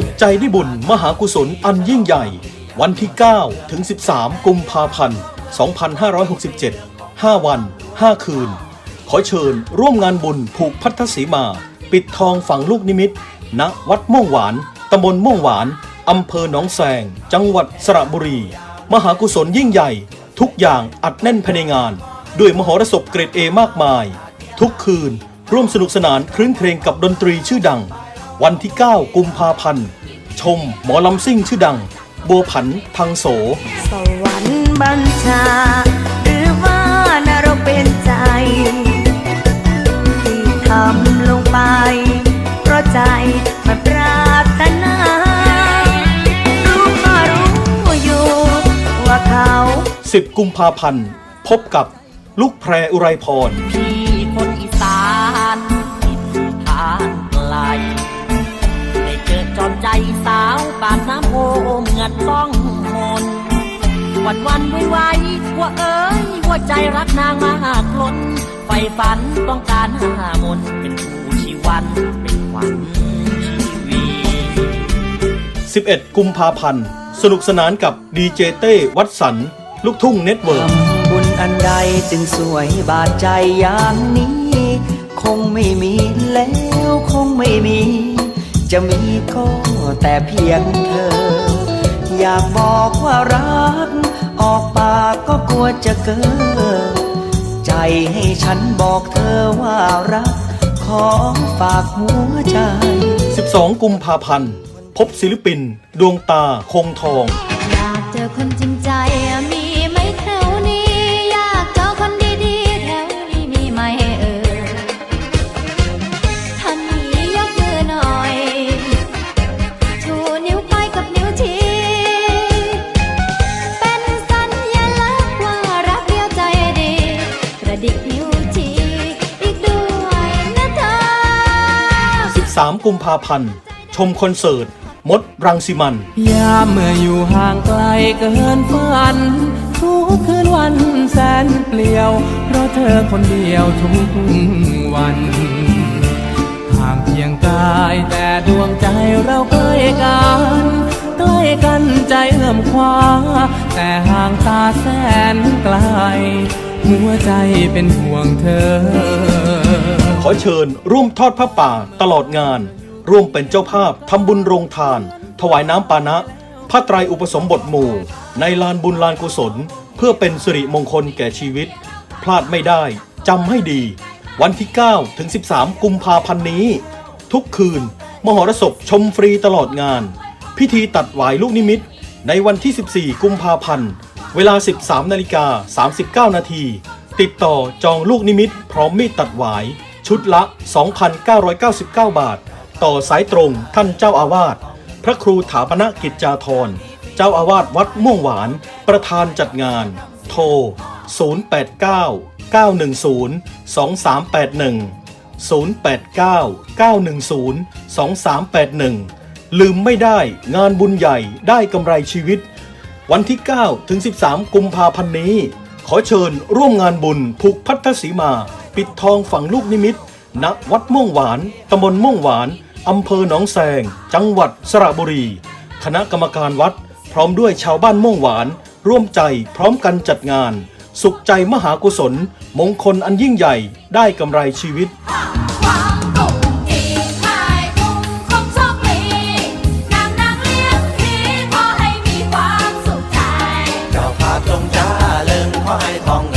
สุขใจได้บุญมหากุศลอันยิ่งใหญ่ วันที่ 9 ถึง 13 กุมภาพันธ์ 2567 5 วัน 5 คืน ขอเชิญร่วมงานบุญผูกพัทธสีมา ปิดทองฝังลูกนิมิต ณ วัดม่วงหวาน ตำบลม่วงหวาน อำเภอหนองแสง จังหวัดสระบุรี มหากุศลยิ่งใหญ่ ทุกอย่างอัดแน่นภายในงาน ด้วยมหรสพเกรดเอมากมาย ทุกคืนร่วมสนุกสนานคลื้นเพลงกับดนตรีชื่อดัง วันที่ 9 กุมภาพันธ์ ชมหมอลำซิ่งชื่อดัง บัวผันพังโส สวรรค์บัญชา หรือว่านรกเป็นใจ ที่ทำลงไป เพราะใจมันปรารถนา รู้ก็รู้อยู่ ว่าเขา 10 กุมภาพันธ์ พบกับลูกแพรอุไรพร มเงินต้องมนวันวันไว้ไว้ว่าเอ้ยหัวใจรักนางมากล้นไฟฝันต้องการหามนเป็นผู้ชีวันเป็นขวัญชีวี11 กุมภาพันธ์ สนุกสนานกับดีเจเต้วัดสัน ลูกทุ่งเน็ตเวิร์กบุญอันใดจึงสวยบาดใจอย่างนี้ คงไม่มีแล้วคงไม่มี จะมีก็แต่เพียงเธอ อยากบอกว่ารัก ออกปากก็กลัวจะเกินใจให้ฉันบอกเธอว่ารัก ของฝากหัวใจ 12 กุมภาพันธ์ พบศิลปิน ดวงตาคงทองอยากเจอคน 3 กุมภาพันธ์ ชมคอนเสิร์ต มดรังสิมัน ยามเมื่ออยู่ห่างไกลเกินฝัน ทุกคืนวันแสนเปลี่ยว เพราะเธอคนเดียวทุกวันทางเพียงกายแต่ดวงใจเราใกล้กันใกล้กันใจเอื้อมคว้า แต่ห่างตาแสนไกล หัวใจเป็นห่วงเธอ ขอเชิญร่วมทอดผ้าป่าตลอดงาน ร่วมเป็นเจ้าภาพทำบุญโรงทาน ถวายน้ำปานะผ้าไตรอุปสมบทหมู่ ในลานบุญลานกุศล เพื่อเป็นสิริมงคลแก่ชีวิต พลาดไม่ได้จำให้ดี วันที่ 9 ถึง 13 กุมภาพันธ์นี้ ทุกคืน มหรสพชมฟรีตลอดงาน พิธีตัดหวายลูกนิมิต ในวันที่ 14 กุมภาพันธ์ เวลา 13นาฬิกา39 นาทีติดต่อจองลูกนิมิตพร้อมมีดตัดหวาย ชุดละ 2,999 บาท ต่อสายตรงท่านเจ้าอาวาส พระครูถาปนกิจจาธร เจ้าอาวาสวัดม่วงหวาน ประธานจัดงาน โทร 089 910 2381 089 910 2381 ลืมไม่ได้งานบุญใหญ่ได้กำไรชีวิต วันที่ 9 ถึง 13 กุมภาพันธ์นี้ ขอเชิญร่วมงานบุญผูกพัทธสีมา ปิดทองฝังลูกนิมิตณวัดม่วงหวานตำบลม่วงหวานอำเภอหนองแสง จังหวัดสระบุรี คณะกรรมการวัด พร้อมด้วยชาวบ้านม่วงหวาน ร่วมใจพร้อมกันจัดงาน สุขใจมหากุศล มงคลอันยิ่งใหญ่ได้กำไรชีวิตความกุ่งอีพายกุ่งจ้าภาพจงจ้าเลิงขอให้ทอง